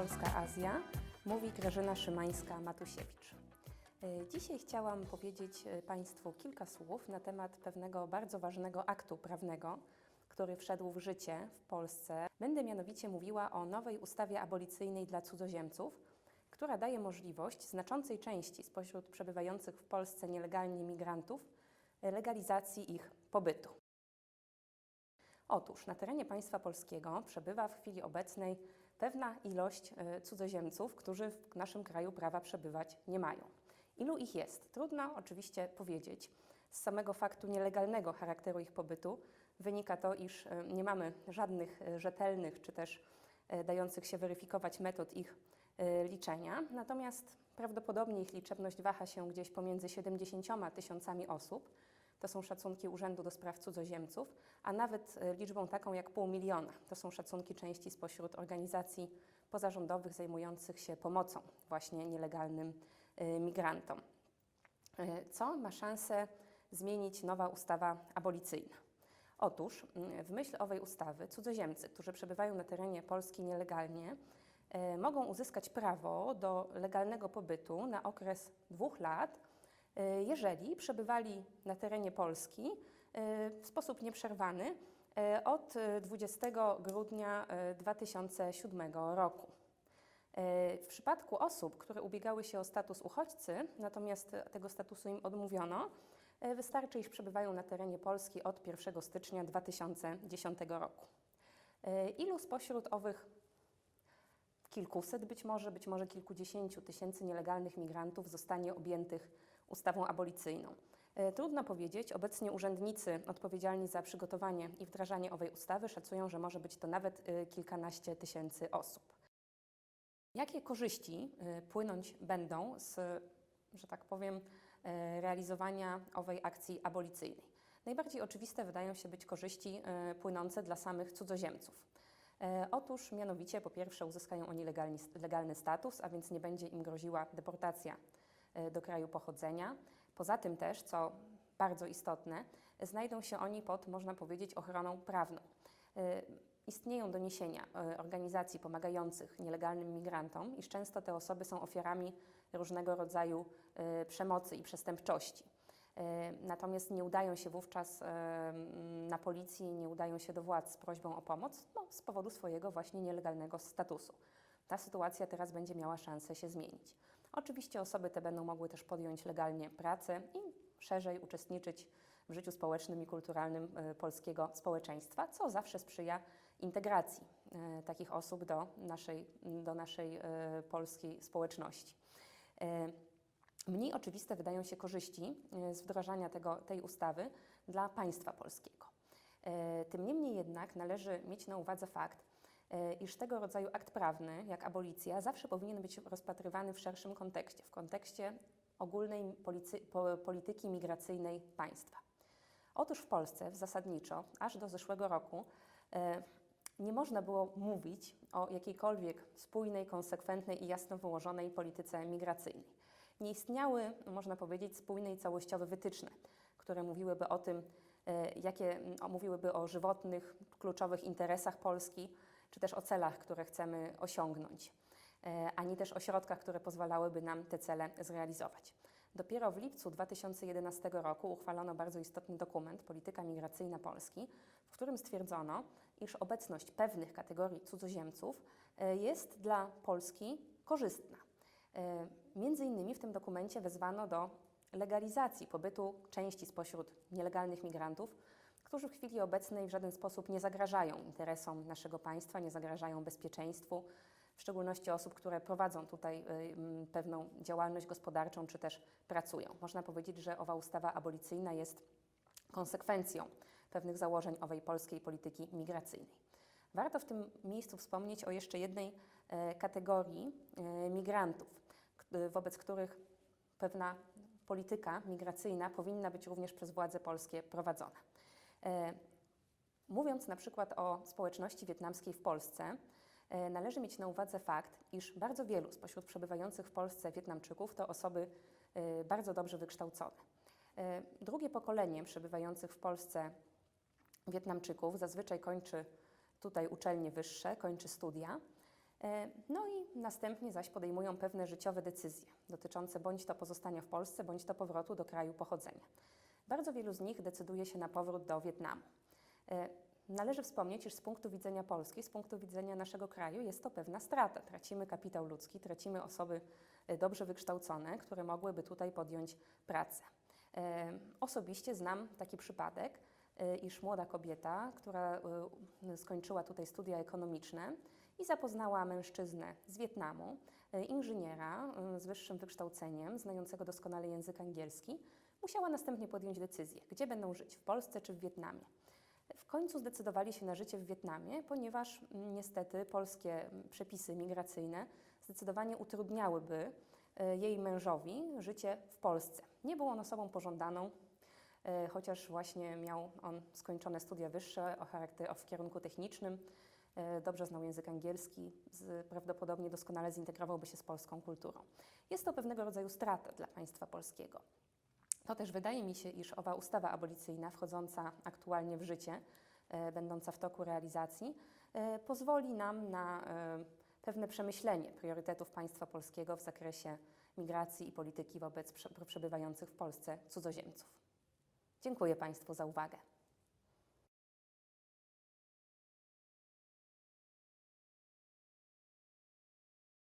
Polska Azja, mówi Grażyna Szymańska-Matusiewicz. Y, Dzisiaj chciałam powiedzieć y, Państwu kilka słów na temat pewnego bardzo ważnego aktu prawnego, który wszedł w życie w Polsce. Będę mianowicie mówiła o nowej ustawie abolicyjnej dla cudzoziemców, która daje możliwość znaczącej części spośród przebywających w Polsce nielegalnie migrantów y, legalizacji ich pobytu. Otóż na terenie państwa polskiego przebywa w chwili obecnej pewna ilość e, cudzoziemców, którzy w naszym kraju prawa przebywać nie mają. Ilu ich jest? Trudno oczywiście powiedzieć. Z samego faktu nielegalnego charakteru ich pobytu wynika to, iż e, nie mamy żadnych e, rzetelnych czy też dających się weryfikować metod ich liczenia. Natomiast prawdopodobnie ich liczebność waha się gdzieś pomiędzy 70 tysiącami osób. To są szacunki Urzędu do Spraw Cudzoziemców, a nawet e, liczbą taką jak pół miliona. To są szacunki części spośród organizacji pozarządowych zajmujących się pomocą właśnie nielegalnym e, migrantom. E, Co ma szansę zmienić nowa ustawa abolicyjna? Otóż w myśl owej ustawy cudzoziemcy, którzy przebywają na terenie Polski nielegalnie, mogą uzyskać prawo do legalnego pobytu na okres dwóch lat, jeżeli przebywali na terenie Polski e, w sposób nieprzerwany e, od e, 20 grudnia e, 2007 roku. E, W przypadku osób, które ubiegały się o status uchodźcy, natomiast tego statusu im odmówiono, e, wystarczy, iż przebywają na terenie Polski od 1 stycznia 2010 roku. E, Ilu spośród owych kilkuset, być może, być może kilkudziesięciu tysięcy nielegalnych migrantów zostanie objętych ustawą abolicyjną? E, Trudno powiedzieć. Obecnie urzędnicy odpowiedzialni za przygotowanie i wdrażanie owej ustawy szacują, że może być to nawet e, kilkanaście tysięcy osób. Jakie korzyści y, płynąć będą z, że tak powiem, realizowania owej akcji abolicyjnej? Najbardziej oczywiste wydają się być korzyści płynące dla samych cudzoziemców. Otóż mianowicie po pierwsze uzyskają oni legalny status, a więc nie będzie im groziła deportacja do kraju pochodzenia. Poza tym też, co bardzo istotne, znajdą się oni pod, można powiedzieć, ochroną prawną. Y, Istnieją doniesienia y, organizacji pomagających nielegalnym migrantom, iż często te osoby są ofiarami różnego rodzaju przemocy i przestępczości. Natomiast nie udają się wówczas na policji, nie udają się do władz z prośbą o pomoc no, z powodu swojego właśnie nielegalnego statusu. Ta sytuacja teraz będzie miała szansę się zmienić. Oczywiście osoby te będą mogły też podjąć legalnie pracę i szerzej uczestniczyć w życiu społecznym i kulturalnym e, polskiego społeczeństwa, co zawsze sprzyja integracji e, takich osób do naszej, do naszej e, polskiej społeczności. Mniej oczywiste wydają się korzyści z wdrażania tego, tej ustawy dla państwa polskiego. Tym niemniej jednak należy mieć na uwadze fakt, iż tego rodzaju akt prawny, jak abolicja, zawsze powinien być rozpatrywany w szerszym kontekście, w kontekście ogólnej polityki migracyjnej państwa. Otóż w Polsce zasadniczo aż do zeszłego roku e, nie można było mówić o jakiejkolwiek spójnej, konsekwentnej i jasno wyłożonej polityce migracyjnej. Nie istniały, można powiedzieć, spójne i całościowe wytyczne, które mówiłyby o tym, e, jakie mówiłyby o żywotnych, kluczowych interesach Polski, czy też o celach, które chcemy osiągnąć, e, ani też o środkach, które pozwalałyby nam te cele zrealizować. Dopiero w lipcu 2011 roku uchwalono bardzo istotny dokument Polityka migracyjna Polski, w którym stwierdzono, iż obecność pewnych kategorii cudzoziemców e, jest dla Polski korzystna. E, Między innymi w tym dokumencie wezwano do legalizacji pobytu części spośród nielegalnych migrantów, którzy w chwili obecnej w żaden sposób nie zagrażają interesom naszego państwa, nie zagrażają bezpieczeństwu, w szczególności osób, które prowadzą tutaj y, pewną działalność gospodarczą czy też pracują. Można powiedzieć, że owa ustawa abolicyjna jest konsekwencją pewnych założeń owej polskiej polityki migracyjnej. Warto w tym miejscu wspomnieć o jeszcze jednej e, kategorii e, migrantów, k- wobec których pewna polityka migracyjna powinna być również przez władze polskie prowadzona. E, Mówiąc na przykład o społeczności wietnamskiej w Polsce, e, należy mieć na uwadze fakt, iż bardzo wielu spośród przebywających w Polsce Wietnamczyków to osoby e, bardzo dobrze wykształcone. Drugie pokolenie przebywających w Polsce Wietnamczyków zazwyczaj kończy tutaj uczelnie wyższe, kończy studia No i następnie zaś podejmują pewne życiowe decyzje dotyczące bądź to pozostania w Polsce, bądź to powrotu do kraju pochodzenia. Bardzo wielu z nich decyduje się na powrót do Wietnamu. E, Należy wspomnieć, iż z punktu widzenia Polski, z punktu widzenia naszego kraju jest to pewna strata. Tracimy kapitał ludzki, tracimy osoby e, dobrze wykształcone, które mogłyby tutaj podjąć pracę. E, Osobiście znam taki przypadek, iż młoda kobieta, która skończyła tutaj studia ekonomiczne i zapoznała mężczyznę z Wietnamu, inżyniera z wyższym wykształceniem, znającego doskonale język angielski, musiała następnie podjąć decyzję, gdzie będą żyć, w Polsce czy w Wietnamie. W końcu zdecydowali się na życie w Wietnamie, ponieważ mm, niestety polskie mm, przepisy migracyjne zdecydowanie utrudniałyby e, jej mężowi życie w Polsce. Nie był on osobą pożądaną, e, chociaż właśnie miał on skończone studia wyższe o charakterze w kierunku technicznym, e, dobrze znał język angielski, prawdopodobnie doskonale zintegrowałby się z polską kulturą. Jest to pewnego rodzaju strata dla państwa polskiego. To też wydaje mi się, iż owa ustawa abolicyjna, wchodząca aktualnie w życie, e, będąca w toku realizacji, e, pozwoli nam na e, pewne przemyślenie priorytetów państwa polskiego w zakresie migracji i polityki wobec prze- przebywających w Polsce cudzoziemców. Dziękuję Państwu za uwagę.